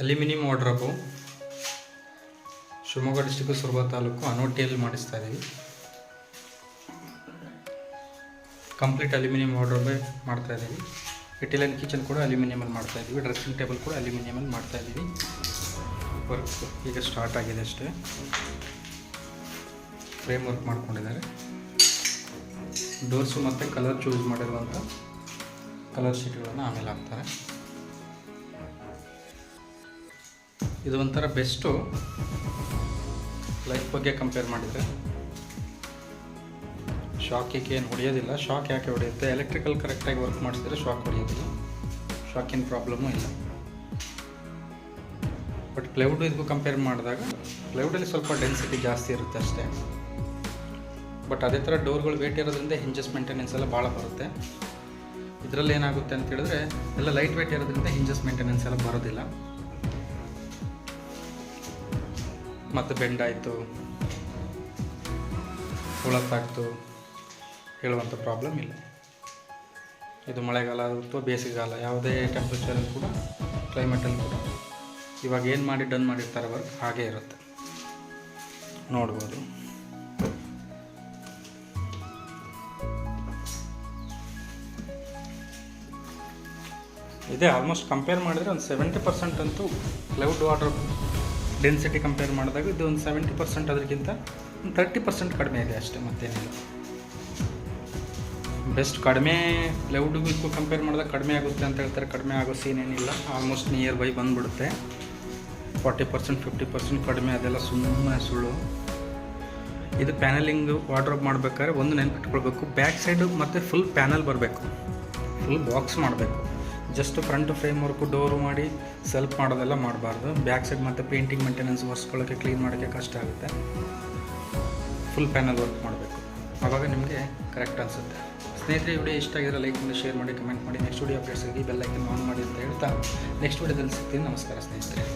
Aluminium wardrobe Shivamogga district Soraba taluk ಅನೋಟಿಯಲ್ಲಿ ಮಾಡಿಸ್ತಾ ಇದ್ದೀವಿ complete aluminium ವಾರ್ಡ್ರೋಬೇ ಮಾಡ್ತಾ ಇದ್ದೀವಿ ಇಟಲಿಯನ್ ಕಿಚನ್ ಕೂಡ ಅಲ್ಯೂಮಿನಿಯಮಲ್ಲಿ ಮಾಡ್ತಾ ಇದ್ದೀವಿ ಡ್ರೆಸ್ಸಿಂಗ್ ಟೇಬಲ್ ಕೂಡ ಅಲ್ಯೂಮಿನಿಯಮಲ್ಲಿ ಮಾಡ್ತಾ ಇದ್ದೀವಿ ವರ್ಕ್ ಈಗ ಸ್ಟಾರ್ಟ್ ಆಗಿದೆ ಅಷ್ಟೇ. ಫ್ರೇಮ್ ವರ್ಕ್ ಮಾಡ್ಕೊಂಡಿದ್ದಾರೆ. ಡೋರ್ಸು ಮತ್ತು ಕಲರ್ ಚೂಸ್ ಮಾಡಿರುವಂಥ ಕಲರ್ ಶೀಟ್ಗಳನ್ನು ಆಮೇಲೆ ಹಾಕ್ತಾರೆ. ಇದು ಒಂಥರ ಬೆಸ್ಟು. ಲೈಫ್ ಬಗ್ಗೆ ಕಂಪೇರ್ ಮಾಡಿದರೆ. ಶಾಕಿಗೆ ಏನು ಹೊಡೆಯೋದಿಲ್ಲ. ಶಾಕ್ ಯಾಕೆ ಹೊಡೆಯುತ್ತೆ? ಎಲೆಕ್ಟ್ರಿಕಲ್ ಕರೆಕ್ಟಾಗಿ ವರ್ಕ್ ಮಾಡಿಸಿದ್ರೆ ಶಾಕ್ ಹೊಡೆಯೋದಿಲ್ಲ. ಶಾಕಿನ ಪ್ರಾಬ್ಲಮ್ಮು ಇಲ್ಲ. ಬಟ್ ಪ್ಲೈವುಡ್ ಇದಕ್ಕೂ ಕಂಪೇರ್ ಮಾಡಿದಾಗ ಪ್ಲೈವುಡಲ್ಲಿ ಸ್ವಲ್ಪ ಡೆನ್ಸಿಟಿ ಜಾಸ್ತಿ ಇರುತ್ತೆ ಅಷ್ಟೇ. ಬಟ್ ಅದೇ ಥರ ಡೋರ್ಗಳು ವೇಟ್ ಇರೋದ್ರಿಂದ ಹಿಂಜಸ್ ಮೇಂಟೆನೆನ್ಸ್ ಎಲ್ಲ ಭಾಳ ಬರುತ್ತೆ. ಇದರಲ್ಲಿ ಏನಾಗುತ್ತೆ ಅಂತ ಹೇಳಿದ್ರೆ, ಎಲ್ಲ ಲೈಟ್ ವೇಟ್ ಇರೋದ್ರಿಂದ ಹಿಂಜಸ್ ಮೇಂಟೆನೆನ್ಸ್ ಎಲ್ಲ ಬರೋದಿಲ್ಲ. ಮತ್ತು ಬೆಂಡಾಯಿತು ಹುಳತ್ತಾಗ್ತು ಹೇಳುವಂಥ ಪ್ರಾಬ್ಲಮ್ ಇಲ್ಲ. ಇದು ಮಳೆಗಾಲ ಅಥವಾ ಬೇಸಿಗೆಗಾಲ, ಯಾವುದೇ ಟೆಂಪ್ರೇಚರಲ್ಲಿ ಕೂಡ ಕ್ಲೈಮೇಟಲ್ಲಿ ಕೂಡ. ಇವಾಗ ಏನು ಮಾಡಿ ಡನ್ ಮಾಡಿರ್ತಾರೆ ವರ್ಕ್ ಹಾಗೇ ಇರುತ್ತೆ. ನೋಡ್ಬೋದು. ಇದೆ ಆಲ್ಮೋಸ್ಟ್ ಕಂಪೇರ್ ಮಾಡಿದರೆ ಒಂದು ಸೆವೆಂಟಿ ಪರ್ಸೆಂಟ್ ಅಂತೂ ಕ್ಲೌಡ್ ವಾಟರ್ ಡೆನ್ಸಿಟಿ ಕಂಪೇರ್ ಮಾಡಿದಾಗ ಇದು ಒಂದು ಸೆವೆಂಟಿ ಪರ್ಸೆಂಟ್ ಅದಕ್ಕಿಂತ ಒಂದು ತರ್ಟಿ ಪರ್ಸೆಂಟ್ ಕಡಿಮೆ ಇದೆ ಅಷ್ಟೇ, ಮತ್ತೇನಿಲ್ಲ. ಬೆಸ್ಟ್ ಕಡಿಮೆ ಕ್ಲೌಡ್ಗೂ ಕಂಪೇರ್ ಮಾಡಿದಾಗ ಕಡಿಮೆ ಆಗುತ್ತೆ ಅಂತ ಹೇಳ್ತಾರೆ, ಕಡಿಮೆ ಆಗೋ ಸೀನ್ ಏನಿಲ್ಲ ಆಲ್ಮೋಸ್ಟ್ ನಿಯರ್ ಬೈ ಬಂದ್ಬಿಡುತ್ತೆ. ಫಾರ್ಟಿ ಪರ್ಸೆಂಟ್ ಫಿಫ್ಟಿ ಪರ್ಸೆಂಟ್ ಕಡಿಮೆ, ಅದೆಲ್ಲ ಸುಮ್ಮನೆ ಸುಳ್ಳು. ಇದು ಪ್ಯಾನಲಿಂಗ್ ವಾರ್ಡ್ರೋಬ್ ಮಾಡಬೇಕಾದ್ರೆ ಒಂದು ನೆನ್ಪಿಟ್ಕೊಳ್ಬೇಕು ಬ್ಯಾಕ್ ಸೈಡು ಮತ್ತು ಫುಲ್ ಪ್ಯಾನಲ್ ಬರಬೇಕು. ಫುಲ್ ಬಾಕ್ಸ್ ಮಾಡಬೇಕು. Just front frame work door ಮಾಡಿ ಸೆಲ್ಫ್ ಮಾಡೋದೆಲ್ಲ ಮಾಡಬಾರ್ದು. ಬ್ಯಾಕ್ ಸೈಡ್ ಮತ್ತು ಪೇಂಟಿಂಗ್ ಮೇಂಟೆನೆನ್ಸ್ ಒರೆಸ್ಕೊಳ್ಳೋಕ್ಕೆ ಕ್ಲೀನ್ ಮಾಡೋಕ್ಕೆ ಕಷ್ಟ ಆಗುತ್ತೆ. ಫುಲ್ ಪ್ಯಾನಲ್ ವರ್ಕ್ ಮಾಡಬೇಕು. ಆವಾಗ ನಿಮಗೆ ಕರೆಕ್ಟ್ ಅನಿಸುತ್ತೆ. ಸ್ನೇಹಿತರೆ ವಿಡಿಯೋ ಇಷ್ಟ ಆಗಿದ್ರೆ ಲೈಕ್ ಮಾಡಿ ಶೇರ್ ಮಾಡಿ ಕಮೆಂಟ್ ಮಾಡಿ. ನೆಕ್ಸ್ಟ್ ವಿಡಿಯೋ ಅಪ್ಡೇಟ್ಸ್ಗಾಗಿ ಬೆಲ್ ಐಕನ್ ಆನ್ ಮಾಡಿ ಅಂತ ಹೇಳ್ತಾ ನೆಕ್ಸ್ಟ್ ವಿಡಿಯೋದಲ್ಲಿ ಸಿಗ್ತೀನಿ. ನಮಸ್ಕಾರ ಸ್ನೇಹಿತರೆ.